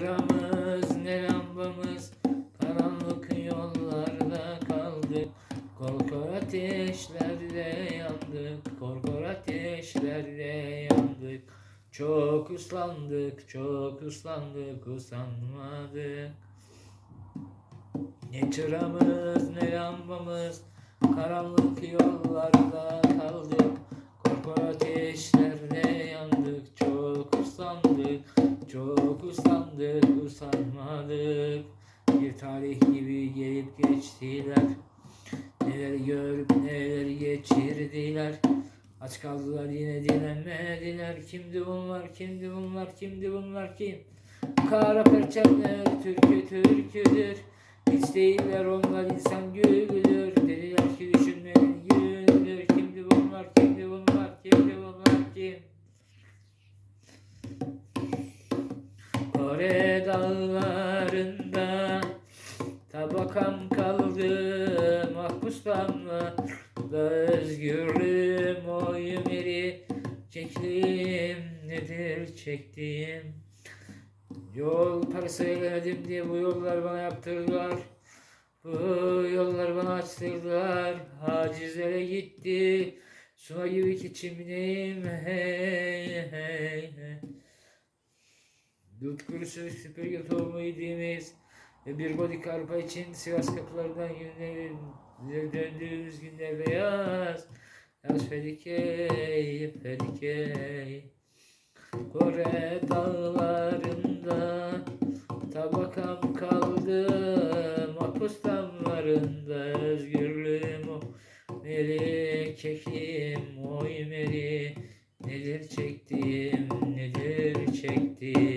Sıramız ne lambamız karanlık yollarda kaldık. Korkor ateşlerde yandık, korkor ateşlerde yandık. Çok ıslandık, çok ıslandık, usanmadık. Ne çıramız ne lambamız karanlık yollarda ıslandık, usanmadık. Bir tarih gibi gelip geçtiler. Neler görüp neler geçirdiler. Aç kaldılar yine dilenmediler. Kimdi bunlar, kimdi bunlar, kimdi bunlar kim? Kara perçemler türkü türküdür. Hiç değiller onlar insan gülüdür. Kore dağlarında tabakam kaldı mahpuslanma özgürlüğüm oyum eri çektiğim nedir çektiğim? Yol parası eylemedim diye bu yollar bana yaptırdılar. Bu yollar bana açtırdılar. Hacizlere gitti. Suna gibi keçimliyim hey hey hey Tutkursu süpürge tohumu yediğimiz ve bir godik arpa için Sivas kapılarından günler döndüğümüz günler beyaz. Yaz felikey, felikey. Kore dağlarında tabakam kaldı mapus damlarında özgürlüğüm o meri kekim oy meri nedir çektim nedir çektim